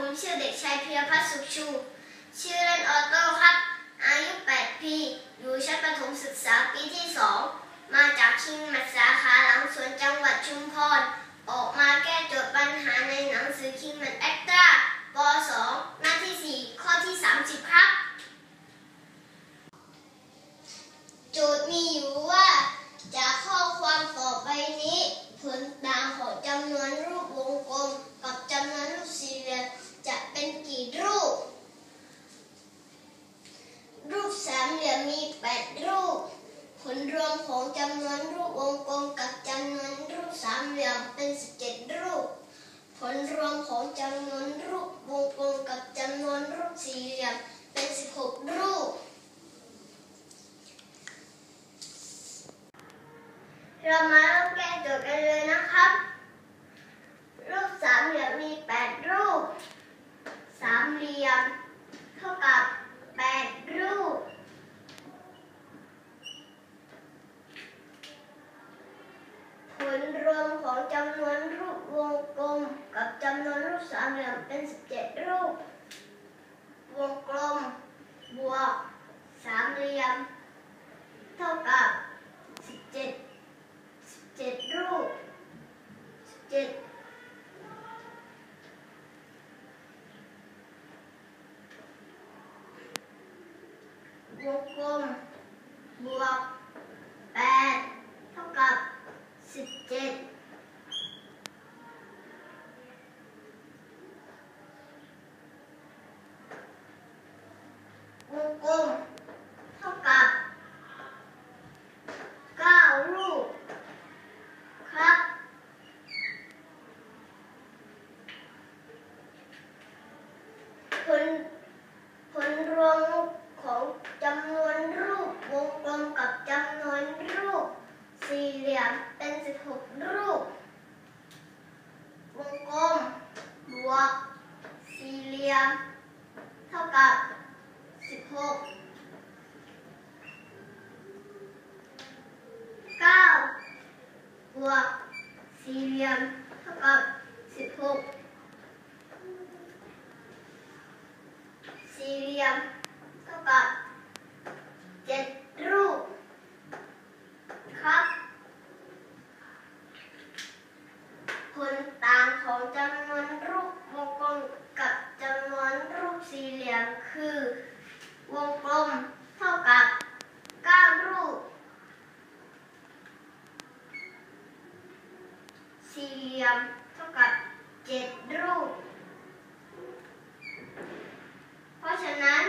ผมชื่อเด็กชายพิรพัฒน์สุขชู ชื่อเล่นออโต้ครับ อายุ 8 ปี อยู่ชั้นประถมศึกษาปีที่ 2 มาจากคิงแม จำนวนรูปวงกลมกับจำนวนรูปสามเหลี่ยมเป็น17รูป ผลรวมของจำนวนรูปวงกลมกับจำนวนรูปสี่เหลี่ยมเป็น16รูป เรามาเริ่มแก้โจทย์กันเลยนะครับ รูปสามเหลี่ยมมี8รูป สามเหลี่ยม เท่ากับ8รูป ผล รวมของจำนวนรูปวงกลม กับจำนวนรูปสามเหลี่ยมเป็น 17 รูป วงกลม บวกสามเหลี่ยม เท่ากับ 17 17 รูป 17วงกลมบวก 8 เท่ากับ 17 วงกลม เท่ากับ 9 รูป ครับ ผล ผลรวมของจำนวนรูปวงกลมกับจำนวนรูป สี่ เป็น 16 รูป วงกลม บวก สี่เหลี่ยม เท่ากับ 16 9 บวก สี่เหลี่ยม เท่ากับ 16 สี่เหลี่ยม เท่ากับ 7 รูป ครับ ผลต่างของจำนวนรูปวงกลมกับจำนวนรูปสี่เหลี่ยมคือ วงกลมเท่ากับ 9 รูป สี่เหลี่ยมเท่ากับ 7 รูป เพราะฉะนั้น